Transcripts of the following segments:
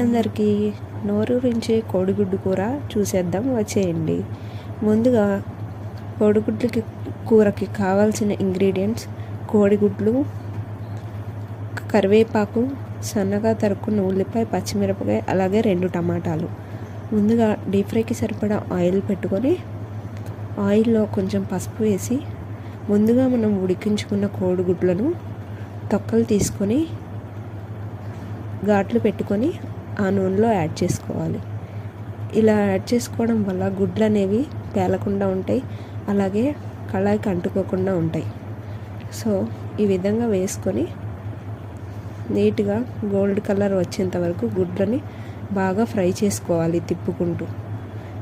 అందరికీ నోరూరించే కోడిగుడ్డు కూర చూసేద్దాం వచ్చేయండి. ముందుగా కోడిగుడ్లకి కూరకి కావాల్సిన ఇంగ్రీడియంట్స్ కోడిగుడ్లు కరివేపాకు సన్నగా తరుక్కున్న ఉల్లిపాయ పచ్చిమిరపకాయ అలాగే రెండు టమాటాలు. ముందుగా డీప్ ఫ్రైకి సరిపడా ఆయిల్ పెట్టుకొని ఆయిల్లో కొంచెం పసుపు వేసి ముందుగా మనం ఉడికించుకున్న కోడిగుడ్లను తొక్కలు తీసుకొని ఘాట్లు పెట్టుకొని ఆ నూనెలో యాడ్ చేసుకోవాలి. ఇలా యాడ్ చేసుకోవడం వల్ల గుడ్లు అనేవి పేలకుండా ఉంటాయి. అలాగే కళాయికి అంటుకోకుండా ఉంటాయి. సో ఈ విధంగా వేసుకొని నీట్గా గోల్డ్ కలర్ వచ్చేంత వరకు గుడ్లని బాగా ఫ్రై చేసుకోవాలి తిప్పుకుంటూ.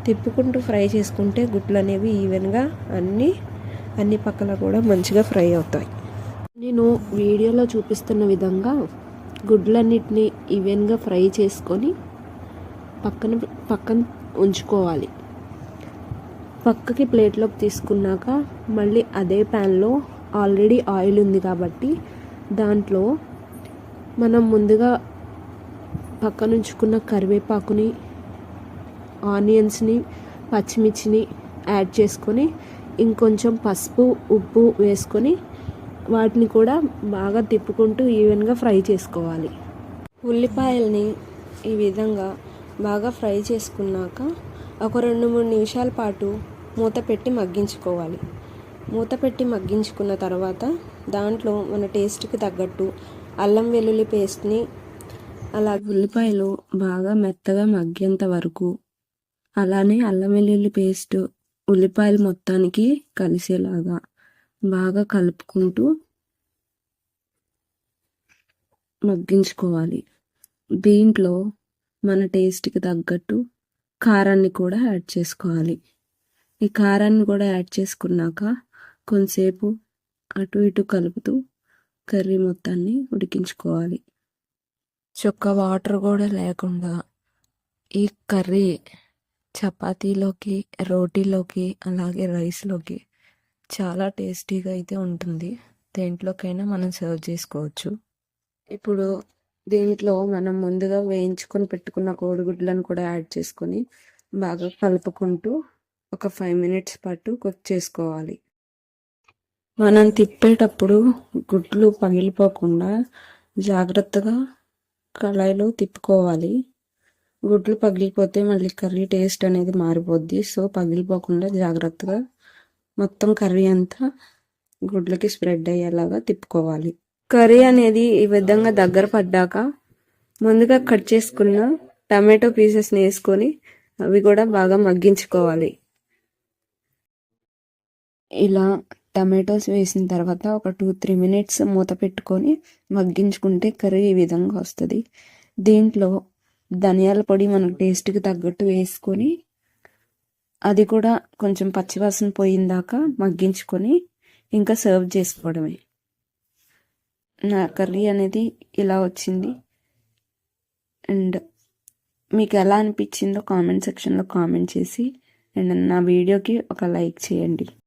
తిప్పుకుంటూ ఫ్రై చేసుకుంటే గుడ్లు అనేవి ఈవెన్గా అన్నీ అన్ని పక్కల కూడా మంచిగా ఫ్రై అవుతాయి. నేను వీడియోలో చూపిస్తున్న విధంగా గుడ్లన్నిటిని ఈవెన్గా ఫ్రై చేసుకొని పక్కన పక్కన ఉంచుకోవాలి. పక్కకి ప్లేట్లోకి తీసుకున్నాక మళ్ళీ అదే ప్యాన్లో ఆల్రెడీ ఆయిల్ ఉంది కాబట్టి దాంట్లో మనం ముందుగా పక్కన ఉంచుకున్న కరివేపాకుని ఆనియన్స్ని పచ్చిమిర్చిని యాడ్ చేసుకొని ఇంకొంచెం పసుపు ఉప్పు వేసుకొని వాటిని కూడా బాగా తిప్పుకుంటూ ఈవెన్గా ఫ్రై చేసుకోవాలి. ఉల్లిపాయల్ని ఈ విధంగా బాగా ఫ్రై చేసుకున్నాక ఒక రెండు మూడు నిమిషాల పాటు మూత పెట్టి మగ్గించుకోవాలి. మూత పెట్టి మగ్గించుకున్న తర్వాత దాంట్లో మన టేస్ట్కి తగ్గట్టు అల్లం వెల్లుల్లి పేస్ట్ని అలా ఉల్లిపాయలు బాగా మెత్తగా మగ్గేంత వరకు అలానే అల్లం వెల్లుల్లి పేస్ట్ ఉల్లిపాయలు మొత్తానికి కలిసేలాగా బాగా కలుపుకుంటూ మగ్గించుకోవాలి. దీంట్లో మన టేస్ట్కి తగ్గట్టు కారాన్ని కూడా యాడ్ చేసుకోవాలి. ఈ కారాన్ని కూడా యాడ్ చేసుకున్నాక కొంతసేపు అటు ఇటు కలుపుతూ కర్రీ మొత్తాన్ని ఉడికించుకోవాలి. చొక్క వాటర్ కూడా లేకుండా ఈ కర్రీ చపాతీలోకి రోటీలోకి అలాగే రైస్లోకి చాలా టేస్టీగా అయితే ఉంటుంది. దేంట్లోకైనా మనం సర్వ్ చేసుకోవచ్చు. ఇప్పుడు దీంట్లో మనం ముందుగా వేయించుకొని పెట్టుకున్న కోడిగుడ్లను కూడా యాడ్ చేసుకొని బాగా కలుపుకుంటూ ఒక ఫైవ్ మినిట్స్ పాటు కుక్ చేసుకోవాలి. మనం తిప్పేటప్పుడు గుడ్లు పగిలిపోకుండా జాగ్రత్తగా కళాయిలో తిప్పుకోవాలి. గుడ్లు పగిలిపోతే మళ్ళీ కర్రీ టేస్ట్ అనేది మారిపోద్ది. సో పగిలిపోకుండా జాగ్రత్తగా మొత్తం కర్రీ అంతా గుడ్లకి స్ప్రెడ్ అయ్యేలాగా తిప్పుకోవాలి. కర్రీ అనేది ఈ విధంగా దగ్గర పడ్డాక ముందుగా కట్ చేసుకున్న టమాటో పీసెస్ని వేసుకొని అవి కూడా బాగా మగ్గించుకోవాలి. ఇలా టమాటోస్ వేసిన తర్వాత ఒక టూ త్రీ మినిట్స్ మూత పెట్టుకొని మగ్గించుకుంటే కర్రీ ఈ విధంగా వస్తుంది. దీంట్లో ధనియాల పొడి మనకు టేస్ట్కి తగ్గట్టు వేసుకొని అది కూడా కొంచెం పచ్చివాసన పోయిందాక మగ్గించుకొని ఇంకా సర్వ్ చేసుకోవడమే. నా కర్రీ అనేది ఇలా వచ్చింది. అండ్ మీకు ఎలా అనిపించిందో కామెంట్ సెక్షన్లో కామెంట్ చేసి అండ్ నా వీడియోకి ఒక లైక్ చేయండి.